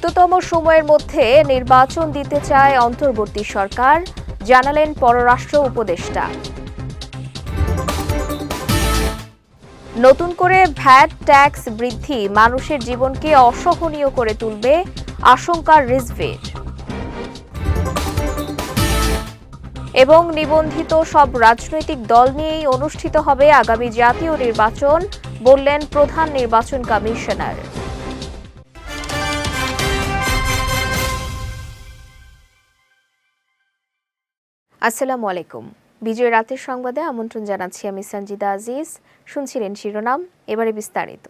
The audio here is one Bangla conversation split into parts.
দ্রুততম সময়ের মধ্যে নির্বাচন দিতে চায় অন্তর্বর্তী সরকার, জানালেন পররাষ্ট্র উপদেষ্টা। নতুন করে ভ্যাট ট্যাক্স বৃদ্ধি মানুষের জীবনকে অসহনীয় করে তুলবে আশঙ্কার রিজভির। এবং নিবন্ধিত সব রাজনৈতিক দল নিয়েই অনুষ্ঠিত হবে আগামী জাতীয় নির্বাচন, বললেন প্রধান নির্বাচন কমিশনার। আসসালামু আলাইকুম। বিজয় রাতের সংবাদে আমন্ত্রণ জানাচ্ছি আমি সঞ্জিদা আজিজ। শুনছিলেন শিরোনাম, এবারে বিস্তারিত।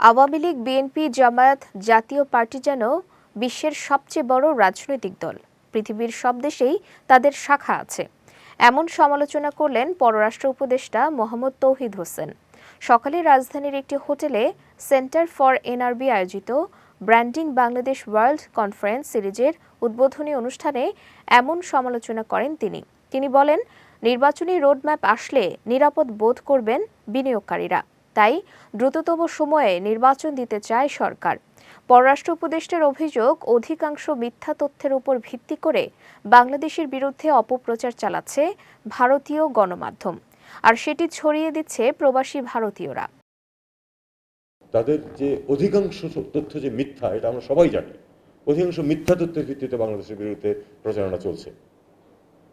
আওয়ামী লীগ, বিএনপি, জামায়াত জাতীয় পার্টি যেন বিশ্বের সবচেয়ে বড় রাজনৈতিক দল। পৃথিবীর সব দেশেই তাদের শাখা আছে। এমন সমালোচনা করলেন পররাষ্ট্র উপদেষ্টা মোহাম্মদ তৌহিদ হোসেন। সকালে রাজধানীর একটি হোটেলে সেন্টার ফর এনআরবি আয়োজিত ব্র্যান্ডিং বাংলাদেশ ওয়ার্ল্ড কনফারেন্স সিরিজের উদ্বোধনী অনুষ্ঠানে এমন সমালোচনা করেন তিনি। তিনি বলেন, নির্বাচনী রোডম্যাপ আসলে নিরাপদ বোধ করবেন বিনিয়োগকারীরা। তাই দ্রুততম সময়ে নির্বাচন দিতে চায় সরকার। পররাষ্ট্র উপদেষ্টার অভিযোগ, অধিকাংশ মিথ্যা তথ্যের উপর ভিত্তি করে বাংলাদেশের বিরুদ্ধে অপপ্রচার চালাচ্ছে ভারতীয় গণমাধ্যম। আর সেটি ছড়িয়ে দিচ্ছে প্রবাসী ভারতীয়রা। তাদের যে অধিকাংশ তথ্য যে মিথ্যা, এটা আমরা সবাই জানি। অধিকাংশ মিথ্যা তথ্যের ভিত্তিতে বাংলাদেশের বিরুদ্ধে প্রচারণা চলছে।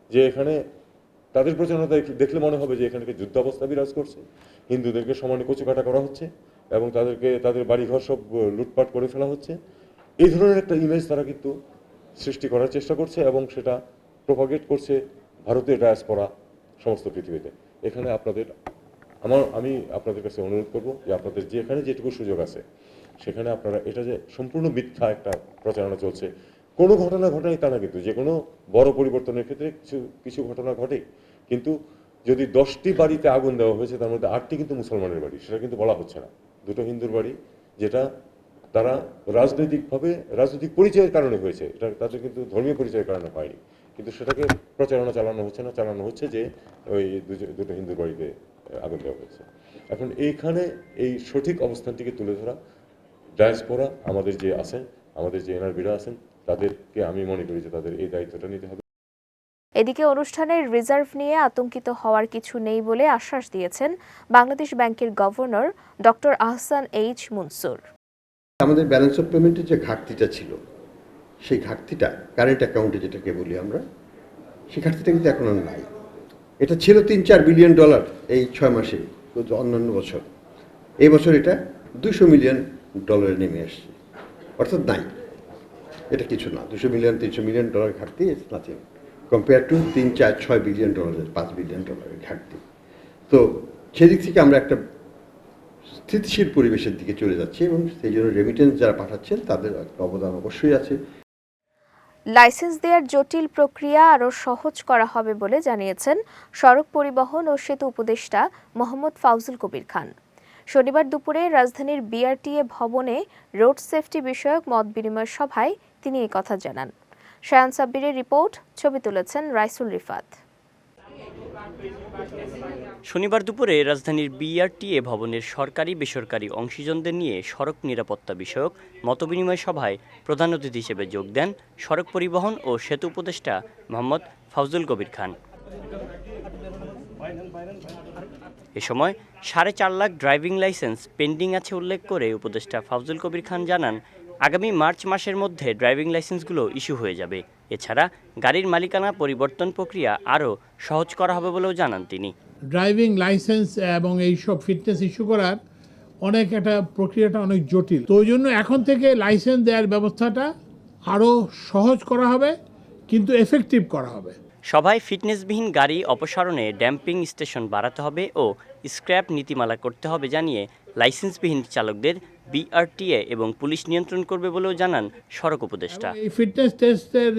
যে এখানে তাদের প্রচারণা দেখ- দেখলে মনে হবে যে এখানে যুদ্ধাবস্থা বিরাজ করছে? হিন্দুদেরকে সমানে কচুকাটা করা হচ্ছে এবং তাদেরকে, তাদের বাড়িঘর সব লুটপাট করে ফেলা হচ্ছে। এই ধরনের একটা ইমেজ তারা কিন্তু সৃষ্টি করার চেষ্টা করছে এবং সেটা প্রপাগেট করছে ভারতের ডায়াসপরা সমস্ত পৃথিবীতে। এখানে আপনাদের আমার, আমি আপনাদের কাছে অনুরোধ করব যে আপনাদের যেখানে যেটুকু সুযোগ আছে, সেখানে আপনারা এটা যে সম্পূর্ণ মিথ্যা একটা প্রচারণা চলছে, কোনো ঘটনা ঘটাই তা না কিন্তু, যে কোনো বড় পরিবর্তনের ক্ষেত্রে কিছু কিছু ঘটনা ঘটে। কিন্তু যদি দশটি বাড়িতে আগুন দেওয়া হয়েছে, তার মধ্যে আটটি কিন্তু মুসলমানের বাড়ি, সেটা কিন্তু বলা হচ্ছে না। দুটো হিন্দুর বাড়ি, যেটা তারা রাজনৈতিকভাবে রাজনৈতিক পরিচয়ের কারণে হয়েছে, এটা তাদের কিন্তু ধর্মীয় পরিচয়ের কারণে হয়নি। কিন্তু সেটাকে প্রচারণা চালানো হচ্ছে না, চালানো হচ্ছে যে ওই দুটো হিন্দুর বাড়িতে আগুন দেওয়া হয়েছে। এখন এইখানে এই সঠিক অবস্থানটিকে তুলে ধরা ডায়াসপোরা আমাদের যে আছেন আমাদের যে এনআরবিরা আছেন তাদেরকে আমি মনে করি যে তাদের এই দায়িত্বটা নিতে হবে। এদিকে অনুষ্ঠানের রিজার্ভ নিয়ে আতঙ্কিত হওয়ার কিছু নেই বলে আশ্বাস দিয়েছেন বাংলাদেশ ব্যাংকের governor doctor Ahsan H Mansur. আমাদের ব্যালেন্স অফ পেমেন্টের যে ঘাটতিটা ছিল সেই ঘাটতিটা কারেন্ট অ্যাকাউন্টে যেটাকে বলি আমরা সেই ঘাটতিটা কিন্তু এখন আর নাই। এটা ছিল তিন চার বিলিয়ন ডলার এই ছয় মাসে, অন্যান্য বছর। এই বছর এটা দুশো মিলিয়ন ডলারে নেমে আসছে। অর্থাৎ নাই এটা কিছু না, দুশো মিলিয়ন তিনশো মিলিয়ন ডলার ঘাটতি নাথিং কম্পেয়ার টু তিন, চার, ছয় বিলিয়ন ডলারের পাঁচ বিলিয়ন ডলারের ঘাটতি। তো সেদিক থেকে আমরা একটা স্থিতিশীল পরিবেশের দিকে চলে যাচ্ছি এবং সেই জন্য রেমিটেন্স যারা পাঠাচ্ছেন, তাদের একটা অবদান অবশ্যই আছে। লাইসেন্স দেওয়ার জটিল প্রক্রিয়া আরও সহজ করা হবে বলে জানিয়েছেন সড়ক পরিবহন ও সেতু উপদেষ্টা মোহাম্মদ ফাউজুল কবির খান। শনিবার দুপুরে রাজধানীর বিআরটিএ ভবনে রোড সেফটি বিষয়ক মত বিনিময় সভায় তিনি কথা জানান। শায়ান সাব্বিরের রিপোর্ট, ছবি তুলেছেন রাইসুল রিফাত। শনিবার দুপুরে রাজধানীর বিআরটিএ ভবনের সরকারি বেসরকারি অংশীজনদের নিয়ে সড়ক নিরাপত্তা বিষয়ক মতবিনিময় সভায় প্রধান অতিথি হিসেবে যোগ দেন সড়ক পরিবহন ও সেতু উপদেষ্টা মোহাম্মদ ফাউজুল কবির খান। এ সময় সাড়ে চার লাখ ড্রাইভিং লাইসেন্স পেন্ডিং আছে উল্লেখ করে উপদেষ্টা ফাউজুল কবির খান জানান, আগামী মার্চ মাসের মধ্যে ড্রাইভিং লাইসেন্সগুলো ইস্যু হয়ে যাবে। এছাড়া গাড়ির মালিকানা পরিবর্তন প্রক্রিয়া আরও সহজ করা হবে বলেও জানান তিনি। ড্রাইভিং লাইসেন্স এবং এই সব ফিটনেস ইস্যু করার অনেক একটা প্রক্রিয়াটা অনেক জটিল। তো ওই জন্য এখন থেকে লাইসেন্স দেওয়ার ব্যবস্থাটা আরও সহজ করা হবে কিন্তু এফেক্টিভ করা হবে। সভায় ফিটনেসবিহীন গাড়ি অপসারণে ড্যাম্পিং স্টেশন বাড়াতে হবে ও স্ক্র্যাপ নীতিমালা করতে হবে জানিয়ে লাইসেন্সবিহীন চালকদের বিআরটিএ এবং পুলিশ নিয়ন্ত্রণ করবে বলেও জানান সড়ক উপদেষ্টা। এই ফিটনেস টেস্টের,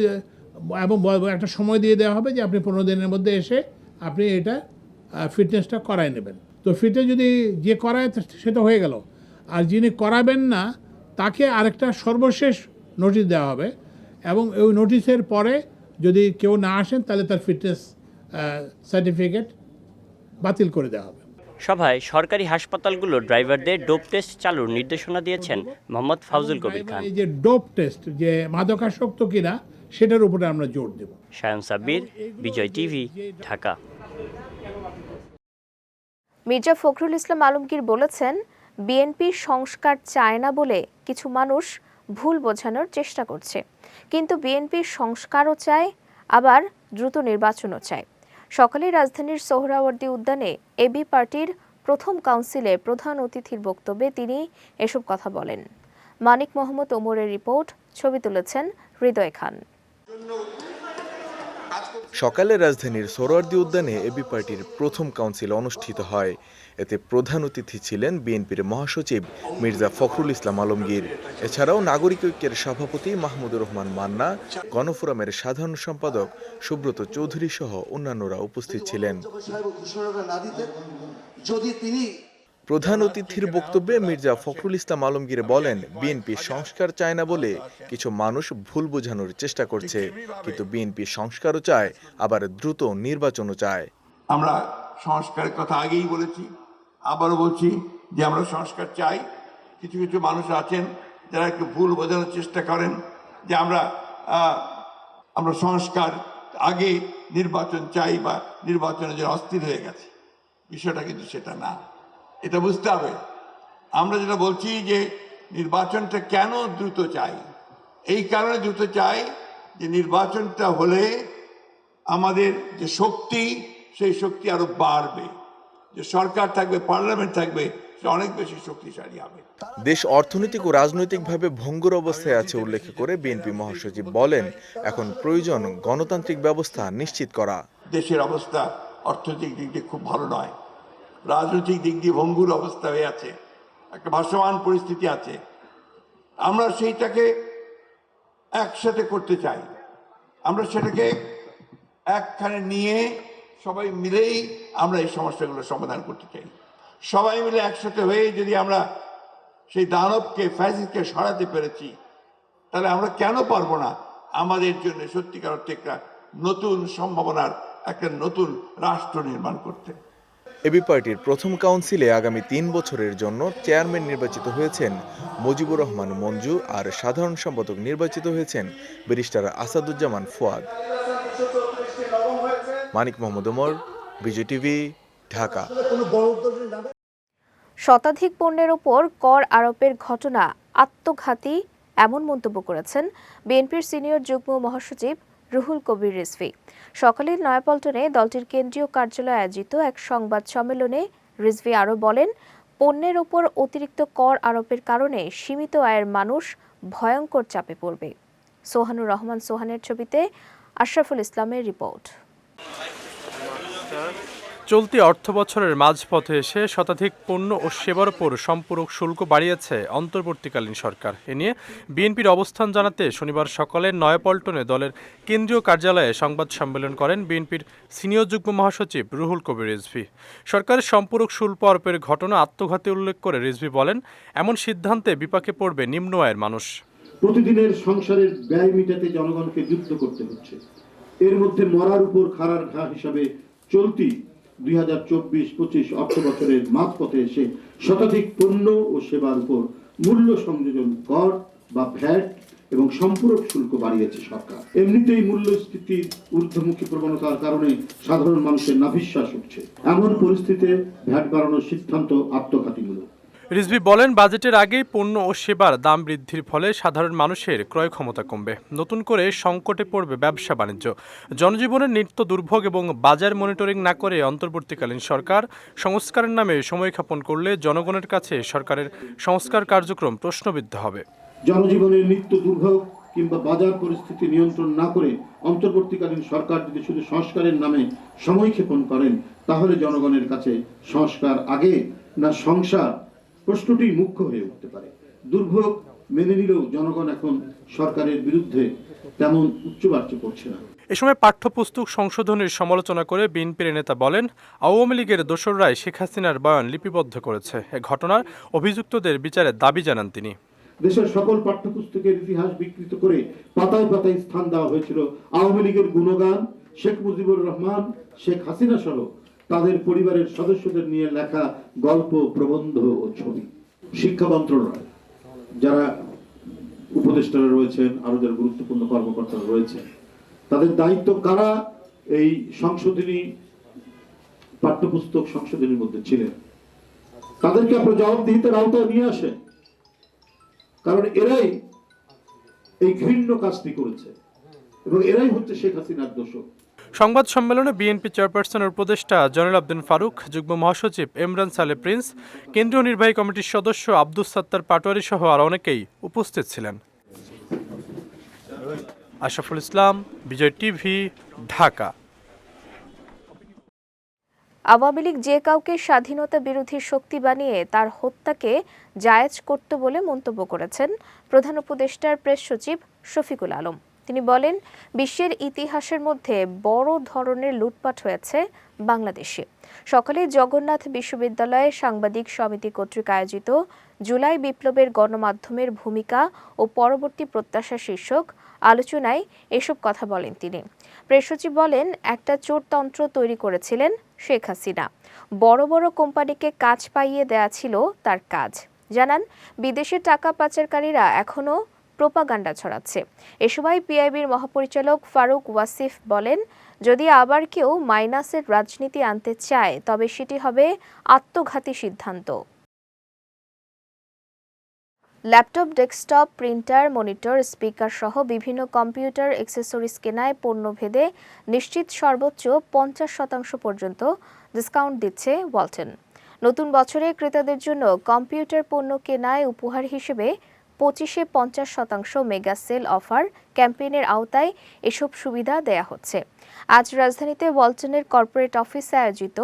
এবং একটা সময় দিয়ে দেওয়া হবে যে আপনি পনেরো দিনের মধ্যে এসে আপনি এটা ফিটনেসটা করায় নেবেন। তো ফিটনেস যদি যে করায় সেটা হয়ে গেল। আর যিনি করাবেন না, তাকে আরেকটা সর্বশেষ নোটিশ দেওয়া হবে। এবং ওই নোটিশের পরে যদি কেউ না আসেন, তাহলে তার ফিটনেস সার্টিফিকেট বাতিল করে দেওয়া হবে। সভায় সরকারি হাসপাতালগুলোর ড্রাইভারদের ডোপ টেস্ট চালুর নির্দেশনা দিয়েছেন মোহাম্মদ ফাউজুল কবির খান। এই যে ডোপ টেস্ট যে মাদকাসক্ত কিনা সেটার উপরে আমরা জোর দেব। শায়ন সাব্বির বিজয় টিভি ঢাকা। মির্জা ফখরুল ইসলাম আলমগীর বলেছেন বিএনপি সংস্কার চায় না বলে কিছু মানুষ ভুল বোঝানোর চেষ্টা করছে। কিন্তু বিএনপি সংস্কারও চায় আবার দ্রুত নির্বাচনও চায়। সকালে রাজধানীর সোহরাওয়ার্দী উদ্যানে এবি পার্টির প্রথম কাউন্সিলে প্রধান অতিথির বক্তব্যে তিনি এসব কথা বলেন। মানিক মোহাম্মদ ওমরের রিপোর্ট, ছবি তুলেছেন হৃদয় খান। সকালে রাজধানীর সোহরাওয়ার্দী উদ্যানে এবি পার্টির প্রথম কাউন্সিল অনুষ্ঠিত হয়। এতে প্রধান অতিথি ছিলেন বিএনপির মহাসচিব মির্জা ফখরুল ইসলাম আলমগীর। এছাড়াও নাগরিক ঐক্যের সভাপতি মাহমুদুর রহমান মান্না, গণফোরামের সাধারণ সম্পাদক সুব্রত চৌধুরী সহ অন্যান্যরা উপস্থিত ছিলেন। যদি তিনি প্রধান অতিথির বক্তব্যে মির্জা ফখরুল ইসলাম আলমগীর বলেন, বিএনপি সংস্কার চায় না বলে কিছু মানুষ ভুল বোঝানোর চেষ্টা করছে, কিন্তু বিএনপি সংস্কারও চায়, আবার দ্রুত নির্বাচনও চায়। আমরা সংস্কারের কথা আগেই বলেছি, আবারও বলছি যে আমরা সংস্কার চাই। কিছু কিছু মানুষ আছেন যারা একটু ভুল বোঝানোর চেষ্টা করেন, যে আমরা আমরা সংস্কার আগে নির্বাচন চাই বা নির্বাচনে যে অস্থির হয়ে গেছে। বিষয়টা কিন্তু সেটা না। এটা বুঝতে হবে। আমরা যেটা বলছি যে নির্বাচনটা কেন দ্রুত চাই? এই কারণে দ্রুত চাই যে নির্বাচনটা হলে আমাদের যে শক্তি সেই শক্তি আরও বাড়বে। যে সরকার থাকবে পার্লামেন্ট থাকবে সে অনেক বেশি শক্তিশালী হবে। দেশ অর্থনৈতিক ও রাজনৈতিকভাবে ভঙ্গুর অবস্থায় আছে উল্লেখ করে বিএনপি মহাসচিব বলেন এখন প্রয়োজন গণতান্ত্রিক ব্যবস্থা নিশ্চিত করা। দেশের অবস্থা অর্থনৈতিক দিক দিয়ে খুব ভালো নয়। রাজনৈতিক দিক দিয়ে ভঙ্গুর অবস্থা হয়ে আছে, একটা ভাসমান পরিস্থিতি আছে। আমরা সেইটাকে একসাথে করতে চাই। আমরা সেটাকে একখানে নিয়ে সবাই মিলেই আমরা এই সমস্যাগুলো সমাধান করতে চাই। সবাই মিলে একসাথে হয়ে যদি আমরা সেই দানবকে ফ্যাসিসকে সরাতে পেরেছি, তাহলে আমরা কেন পারব না? আমাদের জন্য সত্যিকার অর্থে একটা নতুন সম্ভাবনার, একটা নতুন রাষ্ট্র নির্মাণ করতে। এবি পার্টির প্রথম কাউন্সিলে আগামী তিন বছরের জন্য চেয়ারম্যান নির্বাচিত হয়েছেন মুজিবুর রহমান মঞ্জু আর সাধারণ সম্পাদক নির্বাচিত হয়েছেন ব্যারিস্টার আসাদুজ্জামান ফুয়াদ। মানিক মোহাম্মদ ওমর বিজয় টিভি, ঢাকা। শতাধিক পণ্যের ওপর কর আরোপের ঘটনা আত্মঘাতী, এমন মন্তব্য করেছেন বিএনপির সিনিয়র যুগ্ম মহাসচিব রুহুল কবির রিজভি। সকালে নয়াপল্টনে দলটির কেন্দ্রীয় কার্যালয়ে আয়োজিত এক সংবাদ সম্মেলনে রিজভি আরও বলেন, পণ্যের ওপর অতিরিক্ত কর আরোপের কারণে সীমিত আয়ের মানুষ ভয়ঙ্কর চাপে পড়বে। সোহানুর রহমান সোহানের ছবিতে আশরাফুল ইসলামের রিপোর্ট। চলতি অর্থবছরের মাঝপথে এসে শতাধিক পণ্য ও সেবার ওপর সম্পূরক শুল্ক বাড়িয়েছে অন্তর্বর্তীকালীন সরকার। এ নিয়ে বিএনপির অবস্থান জানাতে শনিবার সকালে নয়াপল্টনে দলের কেন্দ্রীয় কার্যালয়ে সংবাদ সম্মেলন করেন বিএনপির সিনিয়র যুগ্ম মহাসচিব রুহুল কবির রিজভী। সরকারের সম্পূরক শুল্ক আরোপের ঘটনা আত্মঘাতী উল্লেখ করে রিজভী বলেন, এমন সিদ্ধান্তে বিপাকে পড়বে নিম্ন আয়ের মানুষ। প্রতিদিনের সংসারের ব্যয় মেটাতে জনগণকে যুদ্ধ করতে হচ্ছে। এর মধ্যে মরার উপর খাড়ার ঘা হিসাবে চলতি দুই হাজার চব্বিশ মাঝপথে এসে শতাধিক পণ্য ও সেবার উপর মূল্য সংযোজন কর বা ভ্যাট এবং সম্পূরক শুল্ক বাড়িয়েছে সরকার। এমনিতেই মূল্যস্ফীতির ঊর্ধ্বমুখী প্রবণতার কারণে সাধারণ মানুষের নাভিশ্বাস উঠছে। এমন পরিস্থিতিতে ভ্যাট বাড়ানোর সিদ্ধান্ত আত্মঘাতীমূলক। রিজভি বলেন, বাজেটের আগেই পণ্য ও সেবার দাম বৃদ্ধির ফলে সাধারণ মানুষের ক্রয় ক্ষমতা কমবে। নতুন করে সংকটে পড়বে ব্যবসা বাণিজ্য। জনজীবনের নিত্য দুর্ভোগ এবং বাজার মনিটরিং না করে অন্তর্বর্তীকালীন সরকার সংস্কারের নামে সময়ক্ষেপণ করলে জনগণের কাছে সরকারের সংস্কার কার্যক্রম প্রশ্নবিদ্ধ হবে। জনজীবনের নিত্য দুর্ভোগ কিংবা বাজার পরিস্থিতি নিয়ন্ত্রণ না করে অন্তর্বর্তীকালীন সরকার যদি শুধু সংস্কারের নামে সময়ক্ষেপণ করেন, তাহলে জনগণের কাছে সংস্কার আগে না সংসার প্রশ্নটি মুখ্য হয়ে উঠতে পারে। দুর্ভোগ মেনে নিলেও জনগণ এখন সরকারের বিরুদ্ধে তেমন উচ্চবাচ্য করছে না। এ সময় পাঠ্যপুস্তক সংশোধনের সমালোচনা করে বিএনপির নেতা বলেন আওয়ামী লীগের দোসররাই শেখ হাসিনার বয়ান লিপিবদ্ধ করেছে। এ ঘটনার অভিযুক্তদের বিচারের দাবি জানান তিনি। দেশের সকল পাঠ্যপুস্তকের ইতিহাস বিকৃত করে পাতায় পাতায় স্থান দেওয়া হয়েছিল আওয়ামী লীগের গুণগান শেখ মুজিবুর রহমান শেখ হাসিনা সহ তাদের পরিবারের সদস্যদের নিয়ে লেখা গল্প, প্রবন্ধ ও ছবি। শিক্ষা মন্ত্রণালয়, যারা উপদেষ্টারা রয়েছেন, আরও যারা গুরুত্বপূর্ণ কর্মকর্তারা রয়েছেন, তাদের দায়িত্ব কারা? এই সংশোধনী, পাঠ্যপুস্তক সংশোধনীর মধ্যে ছিলেন। তাদেরকে আপনার জবাবদিহিতার আওতায় নিয়ে আসেন। কারণ এরাই এই ঘৃণ্য কাজটি করেছে। এবং এরাই হচ্ছে শেখ হাসিনার দোষক। সংবাদ সম্মেলনে বিএনপি চেয়ারপারসনের উপদেষ্টা জয়নুল আবদিন ফারুক, যুগ্ম মহাসচিব ইমরান সালে প্রিন্স, কেন্দ্রীয় নির্বাহী কমিটির সদস্য আব্দুস সাত্তার পাটোয়ারি সহ আর অনেকেই উপস্থিত ছিলেন। আশরাফুল ইসলাম, বিজয় টিভি, ঢাকা। আওয়ামী লীগ যে কাউকে স্বাধীনতা বিরোধী শক্তি বানিয়ে তার হত্যাকে জায়েজ করত বলে মন্তব্য করেছেন প্রধান উপদেষ্টার প্রেস সচিব শফিকুল আলম। তিনি বলেন, বিশ্বের ইতিহাসের মধ্যে বড় ধরনের লুটপাট হয়েছে বাংলাদেশে। সকালে জগন্নাথ বিশ্ববিদ্যালয়ে সাংবাদিক সমিতি কর্তৃক আয়োজিত জুলাই বিপ্লবের গণমাধ্যমের ভূমিকা ও পরবর্তী প্রত্যাশা শীর্ষক আলোচনায় এসব কথা বলেন তিনি। প্রেস বলেন, একটা চোরতন্ত্র তৈরি করেছিলেন শেখ হাসিনা। বড় বড় কোম্পানিকে কাজ পাইয়ে দেয়া ছিল তার কাজ। জানান, বিদেশে টাকা পাচারকারীরা এখনও প্রোপাগান্ডা ছড়াচ্ছে। এ সময় পিআইবির মহাপরিচালক ফারুক ওয়াসিফ বলেন, যদি আবার কেউ মাইনাসের রাজনীতি আনতে চায়, তবে সেটি হবে আত্মঘাতী সিদ্ধান্ত। Laptop, desktop, printer, monitor, speaker সহ বিভিন্ন কম্পিউটার অ্যাক্সেসরিজ কেনায় পণ্যভেদে নিশ্চিত সর্বোচ্চ পঞ্চাশ শতাংশ পর্যন্ত ডিসকাউন্ট দিচ্ছে ওয়ালটন। নতুন বছরে ক্রেতাদের জন্য কম্পিউটার পণ্য কেনায় উপহার হিসেবে পঁচিশে পঞ্চাশ শতাংশ মেগা সেল অফার ক্যাম্পেইনের আওতায় এসব সুবিধা দেয়া হচ্ছে। আজ রাজধানীতে ওয়ালটনের কর্পোরেট অফিসে আয়োজিত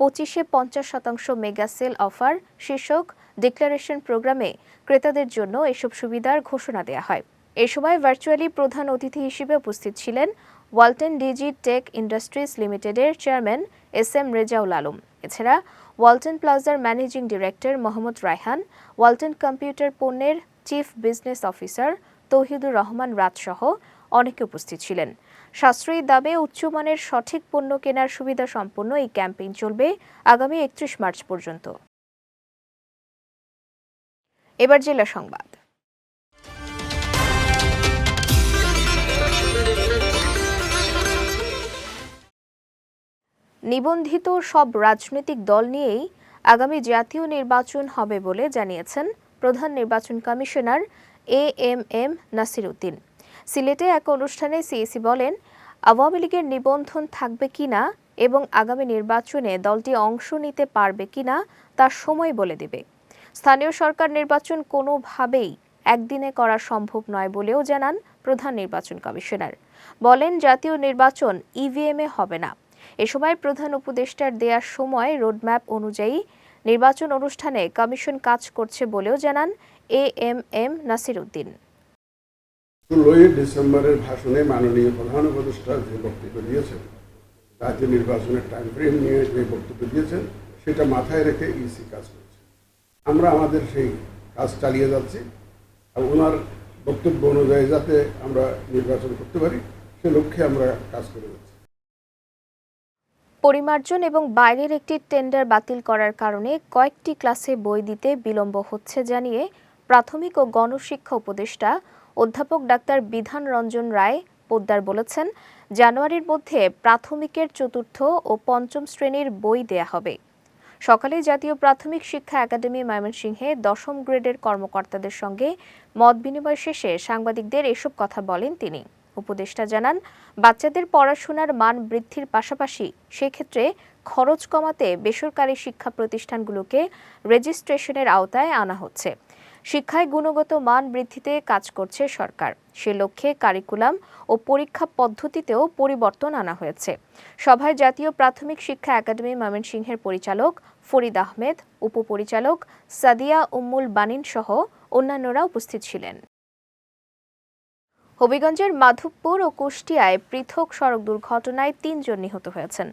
পঁচিশে পঞ্চাশ শতাংশ মেগা সেল অফার শীর্ষক ডিক্লারেশন প্রোগ্রামে ক্রেতাদের জন্য এসব সুবিধার ঘোষণা দেয়া হয়। এ সময় ভার্চুয়ালি প্রধান অতিথি হিসেবে উপস্থিত ছিলেন ওয়ালটন ডিজি টেক ইন্ডাস্ট্রিজ লিমিটেডের chairman S M Rezaul Alam. এছাড়া ওয়ালটন প্লাজার managing director Mohammad Raihan, Walton computer পণ্যের chief business officer Tauhidur Rahman রাতসহ অনেকে উপস্থিত ছিলেন। সাশ্রয়ী দামে উচ্চমানের সঠিক পণ্য কেনার সুবিধা সম্পন্ন এই ক্যাম্পেইন চলবে আগামী একত্রিশ মার্চ পর্যন্ত। এবার জেলা সংবাদ। নিবন্ধিত সব রাজনৈতিক দল নিয়েই আগামী জাতীয় নির্বাচন হবে বলে জানিয়েছেন প্রধান নির্বাচন commissioner A M M Nasir Uddin সিলেটে এক অনুষ্ঠানে সিএসি বলেন, আওয়ামী লীগের নিবন্ধন থাকবে কিনা এবং আগামী নির্বাচনে দলটি অংশ নিতে পারবে কিনা তার সময় বলে দেবে। স্থানীয় সরকার নির্বাচন কোনোভাবেই একদিনে করা সম্ভব নয় বলেও জানান প্রধান নির্বাচন কমিশনার। বলেন, জাতীয় নির্বাচন ইভিএমে হবে না। এ সময় প্রধান উপদেষ্টার দেওয়ার সময় রোডম্যাপ অনুযায়ী নির্বাচন অনুষ্ঠানে কমিশন কাজ করছে বলেও জানান A M M Nasir Uddin ষোলোই ডিসেম্বরের ভাষণে মাননীয় প্রধান উপদেষ্টা যে বক্তব্য দিয়েছেন রাজ্য নির্বাচনের টাইম ফ্রেম নিয়ে যে বক্তব্য দিয়েছেন, সেটা মাথায় রেখে ইসি কাজ করছে। আমরা আমাদের সেই কাজ চালিয়ে যাচ্ছি ওনার বক্তব্য অনুযায়ী যাতে আমরা নির্বাচন করতে পারি, সে লক্ষ্যে আমরা কাজ করে যাচ্ছি। পরিমার্জন এবং বাইরের একটি টেন্ডার বাতিল করার কারণে কয়েকটি ক্লাসে বই দিতে বিলম্ব হচ্ছে জানিয়ে প্রাথমিক ও গণশিক্ষা উপদেষ্টা অধ্যাপক ডাক্তার বিধান রঞ্জন রায় পোদ্দার বলেছেন, জানুয়ারির মধ্যে প্রাথমিকের চতুর্থ ও পঞ্চম শ্রেণির বই দেয়া হবে। সকালে জাতীয় প্রাথমিক শিক্ষা একাডেমি ময়মনসিংহে দশম গ্রেডের কর্মকর্তাদের সঙ্গে মত বিনিময় শেষে সাংবাদিকদের এসব কথা বলেন তিনি। উপদেষ্টা জানান, বাচ্চাদের পড়াশোনার মান বৃদ্ধির পাশাপাশি সেক্ষেত্রে খরচ কমাতে বেসরকারি শিক্ষা প্রতিষ্ঠানগুলোকে রেজিস্ট্রেশনের আওতায় আনা হচ্ছে। শিক্ষায় গুণগত মান বৃদ্ধিতে কাজ করছে সরকার। সে লক্ষ্যে কারিকুলাম ও পরীক্ষা পদ্ধতিতেও পরিবর্তন আনা হয়েছে। সভায় জাতীয় প্রাথমিক শিক্ষা একাডেমি ময়মনসিংহের পরিচালক ফরিদ আহমেদ, উপপরিচালক সাদিয়া উম্মুল বানিন সহ অন্যান্যরা উপস্থিত ছিলেন। হবিগঞ্জের মাধবপুর ও কুষ্টিয়ায় পৃথক সড়ক দুর্ঘটনায় তিনজন নিহত হয়েছেন।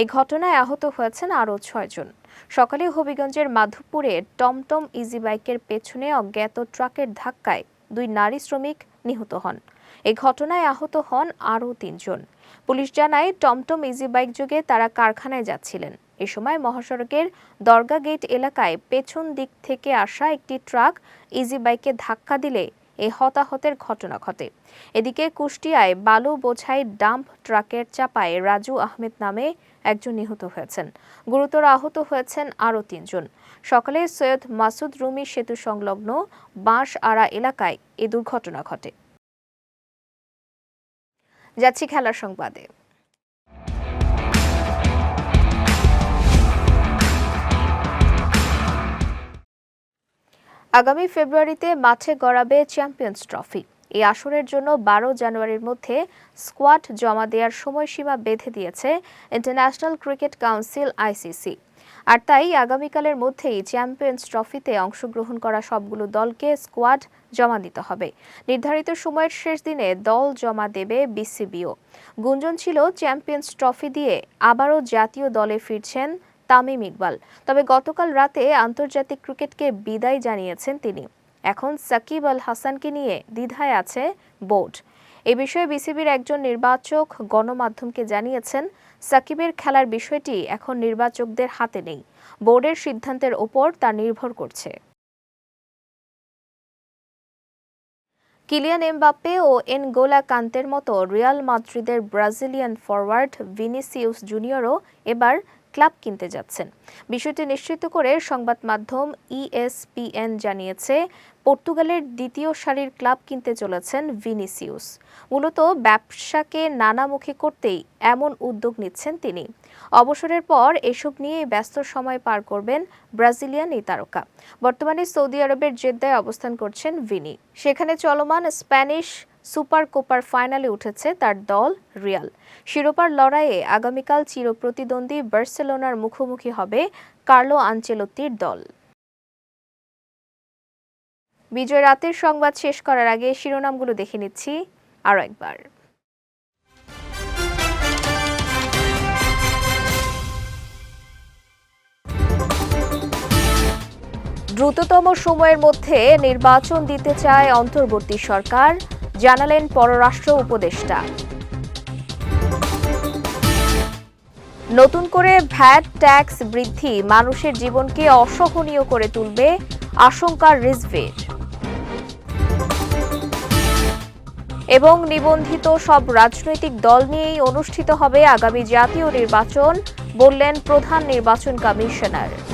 এই ঘটনায় আহত হয়েছেন আরও ছয়জন সকালে হবিগঞ্জের মাধবপুরে টমটম ইজি বাইকের পেছনে অজ্ঞাত ট্রাকের ধাক্কায় দুই নারী শ্রমিক নিহত হন। এ ঘটনায় আহত হন আরও তিনজন। পুলিশ জানায়, টমটম ইজি বাইক যোগে তারা কারখানায় যাচ্ছিলেন। এ সময় মহাসড়কের দরগা গেট এলাকায় পেছন দিক থেকে আসা একটি ট্রাক ইজি বাইকে ধাক্কা দিলে এই হতাহতের ঘটনা ঘটে। এদিকে কুষ্টিয়ায় বালু বোঝাই ডাম্প ট্রাকের চাপায় রাজু আহমেদ নামে একজন নিহত হয়েছেন। গুরুতর আহত হয়েছেন আরও তিনজন। সকালে সৈয়দ মাসুদ রুমি সেতু সংলগ্ন বাঁশ আড়া এলাকায় এ দুর্ঘটনা ঘটে। যাচ্ছি খেলার সংবাদে। আগামী ফেব্রুয়ারিতে মাঠে গড়াবে চ্যাম্পিয়ন্স ট্রফি। এই আসরের জন্য বারো জানুয়ারির মধ্যে স্কোয়াড জমা দেওয়ার সময়সীমা বেঁধে দিয়েছে ইন্টারন্যাশনাল ক্রিকেট কাউন্সিল আইসিসি। আর তাই আগামীকালের মধ্যেই চ্যাম্পিয়ন্স ট্রফিতে অংশগ্রহণ করা সবগুলো দলকে স্কোয়াড জমা দিতে হবে। নির্ধারিত সময়ের শেষ দিনে দল জমা দেবে বিসিবিও। গুঞ্জন ছিল চ্যাম্পিয়ন্স ট্রফি দিয়ে আবারও জাতীয় দলে ফিরছেন তামিম ইকবাল। তবে গতকাল রাতে আন্তর্জাতিক ক্রিকেটকে বিদায় জানিয়েছেন তিনি। এখন সাকিব আল হাসানকে নিয়ে দ্বিধায় আছে বোর্ড। এ বিষয়ে বিসিবির একজন নির্বাচক গণমাধ্যমকে জানিয়েছেন, সাকিবের খেলার বিষয়টি এখন নির্বাচকদের হাতে নেই। বোর্ডের সিদ্ধান্তের ওপর তা নির্ভর করছে। কিলিয়ান এমবাপ্পে ও এনগোলা কান্তের মতো রিয়াল মাদ্রিদের ব্রাজিলিয়ান ফরওয়ার্ড ভিনিসিউস জুনিয়রও এবার ক্লাব কিনতে যাচ্ছেন। বিষয়টি নিশ্চিত করে সংবাদ মাধ্যম E ইএসপিএন জানিয়েছে, পর্তুগালের দ্বিতীয় সারির ক্লাব কিনতে চলেছেন ভিনিসিউস। মূলত ব্যবসাকে নানামুখী করতেই এমন উদ্যোগ নিচ্ছেন তিনি। অবসরের পর এসব নিয়ে ব্যস্ত সময় পার করবেন ব্রাজিলিয়ান এই তারকা। বর্তমানে সৌদি আরবের জেদ্দায় অবস্থান করছেন ভিনি। সেখানে চলমান স্প্যানিশ সুপার কোপার ফাইনালে উঠেছে তার দল রিয়াল। শিরোপার লড়াইয়ে আগামীকাল চিরপ্রতিদ্বন্দ্বী বার্সেলোনার মুখোমুখি হবে কার্লো আনচেলত্তির দল। বিজয় রাতের সংবাদ শেষ করার আগে শিরোনামগুলো দেখে নিচ্ছি আরও একবার। দ্রুততম সময়ের মধ্যে নির্বাচন দিতে চায় অন্তর্বর্তী সরকার। জানালেন পররাষ্ট্র উপদেষ্টা। নতুন করে ভ্যাট ট্যাক্স বৃদ্ধি মানুষের জীবনকে অসহনীয় করে তুলবে আশঙ্কা রিজভির। এবং নিবন্ধিত সব রাজনৈতিক দল নিয়েই অনুষ্ঠিত হবে আগামী জাতীয় নির্বাচন, বললেন প্রধান নির্বাচন কমিশনার।